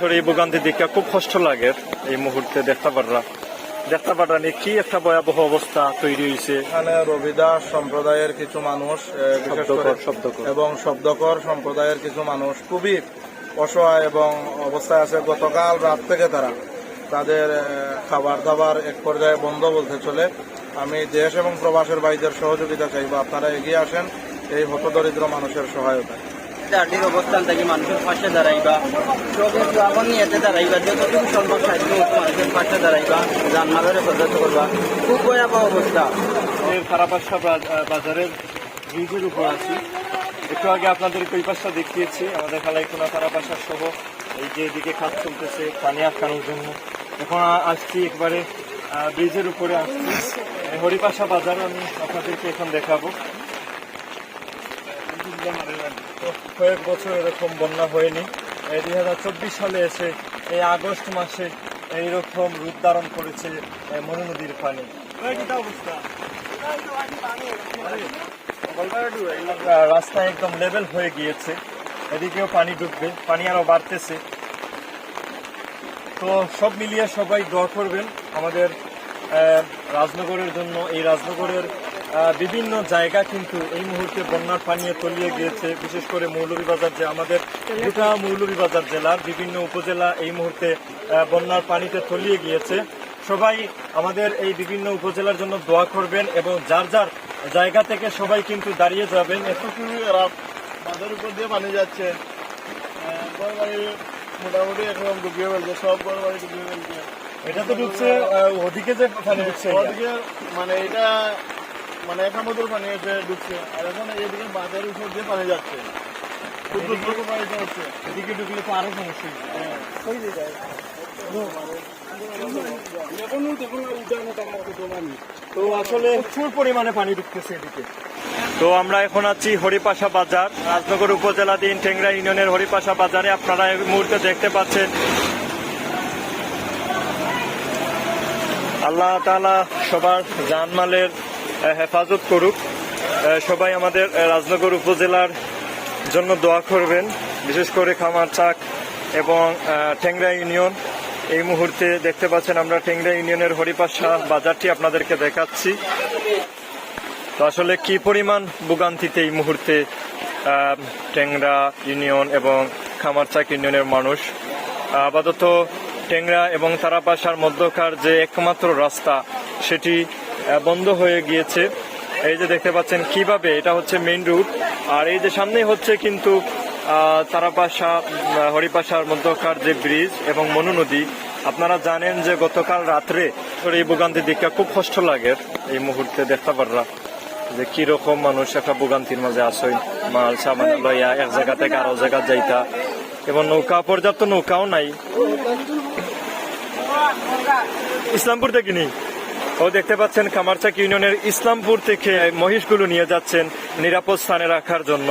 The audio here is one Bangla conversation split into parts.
আসলে এই ভোগান্তি দেখা খুব কষ্ট লাগে এই মুহূর্তে দেখতে পাররা দেখতে পাররা নি কি একটা ভয়াবহ অবস্থা তৈরি হয়েছে। এখানে রবিদাস সম্প্রদায়ের কিছু মানুষ এবং শব্দকর সম্প্রদায়ের কিছু মানুষ খুবই অসহায় এবং অবস্থায় আছে। গতকাল রাত থেকে তারা তাদের খাবার দাবার এক পর্যায়ে বন্ধ বলতে চলে। আমি দেশ এবং প্রবাসের ভাইদের সহযোগিতা চাইব। আপনারা এগিয়ে আসেন এই হতদরিদ্র মানুষের সহায়তায়। চারটির অবস্থান থেকে, মানুষের পাশে দাঁড়াইবা। সবের এখন নিয়েতে দাঁড়াইবা, যতটুকু সম্ভব সাহায্য করতে মানুষের পাশে দাঁড়াইবা জানমালের হেফাজত করবা। খুব ভয়াবহ অবস্থা। এই খারাপাশা বাজারের ব্রিজের উপর আছি। একটু আগে আপনাদের ওই পাশটা দেখিয়েছি। আমাদের খালাইখোনা খারাপাশা সহ এই যে এদিকে কাজ চলতেছে, পানি আটকানোর জন্য। এখন আসছি একবারে ব্রিজের উপরে আসছি। হরিপাশা বাজার, আমি আপনাদেরকে এখন দেখাবো। কয়েক বছর এরকম বন্যা হয়নি। এই দুই হাজার চব্বিশ সালে এসে এই আগস্ট মাসে এইরকম রূপ ধারণ করেছে মনু নদীর পানি। রাস্তা একদম লেভেল হয়ে গিয়েছে। এদিকেও পানি ডুববে পানি আরও বাড়তেছে। তো সব মিলিয়ে সবাই দোয়া করবেন আমাদের রাজনগরের জন্য। এই রাজনগরের বিভিন্ন জায়গা কিন্তু এই মুহূর্তে বন্যার পানিয়ে তলিয়ে গিয়েছে। বিশেষ করে মৌলভীবাজার যে আমাদের গোটা মৌলভীবাজার জেলার বিভিন্ন উপজেলা এই মুহূর্তে বন্যার পানিতে তলিয়ে গিয়েছে। সবাই আমাদের এই বিভিন্ন উপজেলার জন্য দোয়া করবেন এবং যার যার জায়গা থেকে সবাই কিন্তু দাঁড়িয়ে যাবেন। এতটুকু রাত বাঁধের উপর দিয়ে পানি যাচ্ছে। মোটামুটি একরকম ডুবিয়ে ফেলছে সব বড় বাড়ি ডুবিয়ে ফেলছে। এটা তো ঢুকছে আহ, ওদিকে যে পানি ঢুকছে ওদিকে মানে এটা মানে এক মতোর পানি এসে ঢুকছে আর এখন এদিকে বাঁধের উপর দিয়ে পানি যাচ্ছে। খুব পানি হচ্ছে এদিকে ঢুকলে তো আরও সমস্যা হইবে। তো আসলে প্রচুর পরিমাণে পানি ঢুকতেছে এদিকে। তো আমরা এখন আছি হরিপাশা বাজার রাজনগর উপজেলাধীন টেংরা ইউনিয়নের হরিপাশা বাজারে। আপনারা এই মুহূর্তে দেখতে পাচ্ছেন আল্লাহ তাআলা সবার জানমালের হেফাজত করুক। সবাই আমাদের রাজনগর উপজেলার জন্য দোয়া করবেন। বিশেষ করে খামারচাক এবং আহ, টেংরা ইউনিয়ন। এই মুহূর্তে দেখতে পাচ্ছেন আমরা টেংরা ইউনিয়নের হরিপাশা বাজারটি আপনাদেরকে দেখাচ্ছি। তো আসলে কি পরিমাণ ভোগান্তিতে এই মুহূর্তে টেংরা ইউনিয়ন এবং খামারচাক ইউনিয়নের মানুষ? আপাতত টেংরা এবং তারাপাশার মধ্যকার যে একমাত্র রাস্তা সেটি বন্ধ হয়ে গিয়েছে। এই যে দেখতে পাচ্ছেন কীভাবে এটা হচ্ছে মেইন রুট আর এই যে সামনেই হচ্ছে কিন্তু তারাপাশা হরিপাশার মধ্যকার যে ব্রিজ এবং মনু নদী। আপনারা জানেন যে গতকাল রাত্রে এই ভোগান্তি দেখা খুব কষ্ট লাগে এই মুহূর্তে দেখতে পাররা। যে কীরকম মানুষ একটা ভোগান্তির মাঝে আসই মাল, সামান লইয়া এক জায়গা থেকে আরও জায়গা যাইতা। এবং নৌকা, পর্যাপ্ত নৌকাও নাই। ইসলামপুর থেকে নি ও দেখতে পাচ্ছেন কামারচাক ইউনিয়নের ইসলামপুর থেকে মহিষগুলো নিয়ে যাচ্ছেন নিরাপদ স্থানে রাখার জন্য।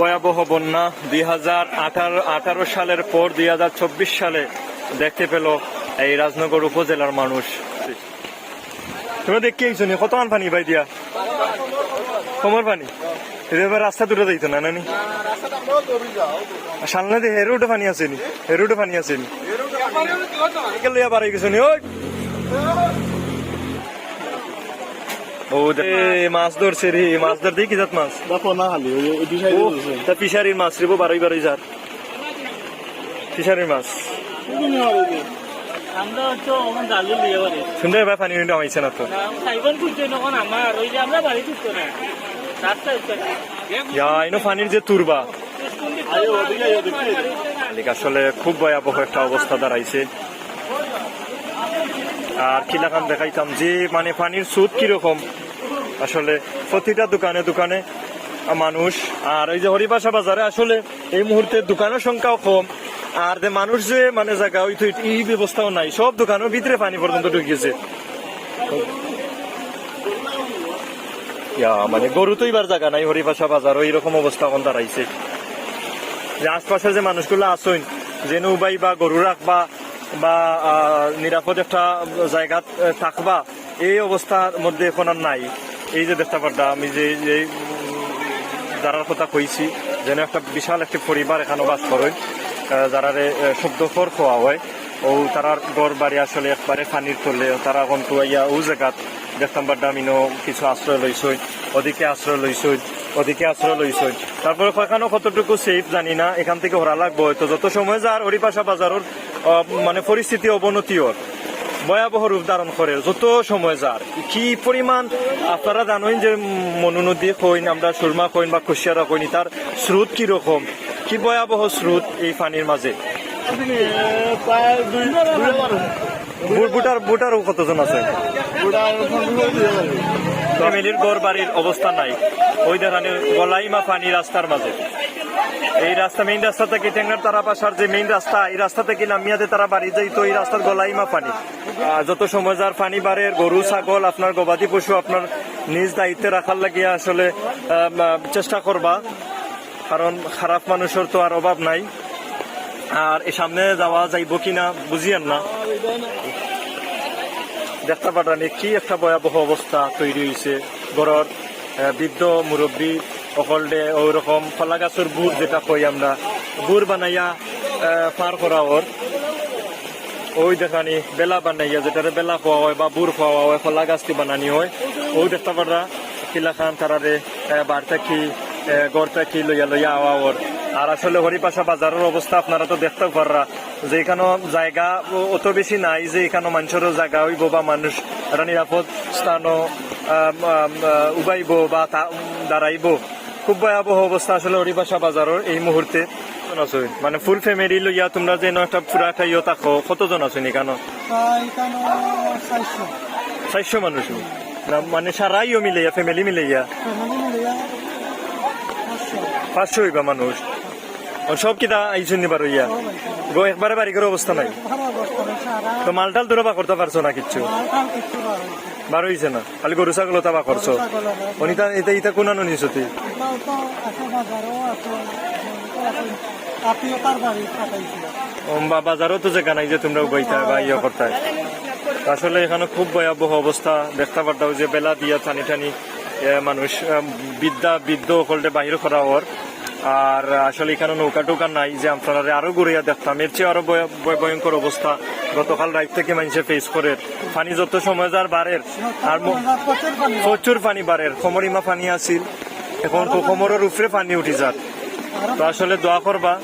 ভয়াবহ বন্যা দুই হাজার আঠারো আঠারো সালের পর দুই হাজার চব্বিশ সালে দেখতে পেল এই রাজনগর উপজেলার মানুষ। তুমি দেখি আইছো নি? কত পানি ভাই দিয়া? কমর পানি? এবার রাস্তা দূরে যাইতো না নানি সামনে দিয়ে হেরুটে পানি আসেনি হেরুটে পানি আসেনি লইয়া নি? ওই! ও দে মাছ ধরছে রে মাছ মাছ? দেখো না খালি ওই দুই তা ফিশারির মাছ বারোই বারোই ফিশারির সুন্দর ভাই পানি নিতে হয়েছে না তো। ইয়া ইনো পানির যে তুরবা মালিক আসলে খুব ভয়াবহ একটা অবস্থা দাঁড়াইছে। আর কিলাখান দেখাইতাম যে মানে পানির সুদ কীরকম। আসলে প্রতিটা দোকানে দোকানে মানুষ, আর ওই যে হরিবাসা বাজারে আসলে এই মুহূর্তে দোকানের সংখ্যাও কম, আর যে মানুষ যে মানে জায়গা, ওই তো এই ব্যবস্থাও নাই, সব দোকানের ভিতরে পানি পর্যন্ত ঢুকিয়েছে মানে গরু তো এবার জায়গা নাই, হরিবাসা বাজার, ওই রকম অবস্থা এখন দাঁড়াইছে। যে আশপাশে যে মানুষগুলো আসুন যে নৌবাই বা গরু রাখবা বা নিরাপদ একটা জায়গা থাকবা, এই অবস্থার মধ্যে এখন আর নাই। এই যে দেখতে পারতাম আমি যে উম, যারার কথা কইছি যেন একটা বিশাল একটি পরিবার এখানে বাস করে যারা শব্দ ফর খোয়া হয় ও তারার গড় বাড়ি আসলে একবারে পানির তলে তারা এখন ইয়া ও জায়গাত দেখতাম বাড্ডা মিনো কিছু আশ্রয় লইছই ওদিকে আশ্রয় লইছই ওদিকে আশ্রয় লইছই তারপরে কখনো কতটুকু সেফ জানি না এখান থেকে হরা লাগবো তো যত সময় যার হরিপাশা বাজারের মানে পরিস্থিতি অবনতি ওর ভয়াবহ রূপ ধারণ করে, যত সময় যার। কি পরিমাণ আপনারা জানেন যে মনু নদী কইন, আমরা সুরমা কইন বা কুশিয়ারা কইন, তার স্রোত কি রকম কি ভয়াবহ স্রোত এই পানির মাঝে? বুটার বুটারও কতজন আছে? ফ্যামিলির ঘর বাড়ির অবস্থা নাই। ওই দেখানে গলাইমা পানি রাস্তার মাঝে। এই রাস্তা মেইন রাস্তা থেকে টেঙ্গার তারা পাশার যে মেইন রাস্তা, এই রাস্তা থেকে নামিয়াতে তারা বাড়ি যাই তো এই রাস্তার গলাইমা পানি যত সময় যার পানি বাড়ে, গরু, ছাগল, আপনার গবাদি পশু আপনার নিজ দায়িত্বে রাখার লাগিয়া আসলে চেষ্টা করবা। কারণ খারাপ মানুষের তো আর অভাব নাই। আর এই সামনে যাওয়া যাইব কিনা বুঝিয়েন না। দেখতে পাটানি কি একটা ভয়াবহ অবস্থা তৈরি হয়েছে গড়র বৃদ্ধ মুরব্বী অকল ডে ওইরকম কলা গাছের বুট যেটা কই আমরা বুড় বানাইয়া পার করা ওর ওই দেখানি বেলা বানাইয়া যেটারে বেলা খাওয়া হয় বা বুড় খাওয়া হয় কলা গাছটি বানানি হয়, ওই দেখতে পারা কিলা খান তারারে বাড়িতে কি গড়টা কি লইয়া লইয়া আওয়া ওর। আর আসলে হরিপাশা বাজারের অবস্থা আপনারা তো দেখতে পাররা। যে এখানে জায়গা অত বেশি নাই যে এখানে মানুষেরও জায়গা হইব বা মানুষ একটা নিরাপদ স্থানও উবাইব বা দাঁড়াইব। খুব ভয়াবহ অবস্থা আসলে হরিপাশা বাজারের এই মুহূর্তে। আছো? মানে ফুল ফ্যামিলি লইয়া তোমরা যে একটা পুরা একটা ইয়ে থাকো কতজন আছো এখানে? চারশো। মানুষ। মানে সারাইও মিলাইয়া ফ্যামিলি মিলাইয়া? পাঁচশো হইবা মানুষ। সব কিতা আইসুন নিবার হইয়া গো একবারে বাড়ি করে অবস্থা নাই তো মালটাল দূরে বা করতে পারছ না কিচ্ছু বার হইছে না খালি গরু ছাগল তা বা করছ অনিতা এটা ইটা কোনানো নিছতি এটাও তো আছে বাজারও তো জায়গা নাই যে তোমরা বইতা বা ইয়ে করতে আসলে এখানে খুব ভয়াবহ অবস্থা। দেখতে পারতাম যে বেলা দিয়া টানি এ, মানুষ বিদ্যা বৃদ্ধ হলটে বাহির করা ওর আর আসলে এখানে নৌকা টোকা নাই যে আপনারা আরও ঘুরিয়া দেখতাম। এর চেয়ে আরও ভয়- ভয়- ভয়ঙ্কর অবস্থা গতকাল রাত থেকে মানুষে ফেস করে। পানি যত সময় যার বাড়ের, আর প্রচুর পানি বাড়ের। খমরিমা পানি আছিল। এখন তো খমরের উপরে পানি উঠি যার। তো আসলে দোয়া করবা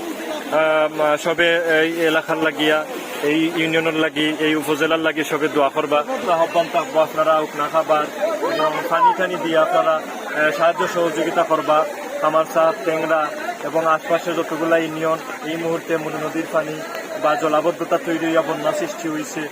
সবে এই এলাকার লাগিয়া, এই ইউনিয়নের লাগি, এই উপজেলার লাগি সবে দোয়া করবা। আহ্বান থাকব আপনারা উঠনা খাবার পানি টানি দিয়ে আপনারা সাহায্য সহযোগিতা করবা। কামারসা টেংরা এবং আশপাশের যতগুলা ইউনিয়ন, এই মুহূর্তে মনু নদীর পানি বা জলাবদ্ধতা তৈরি হইয়া বন্যা সৃষ্টি হয়েছে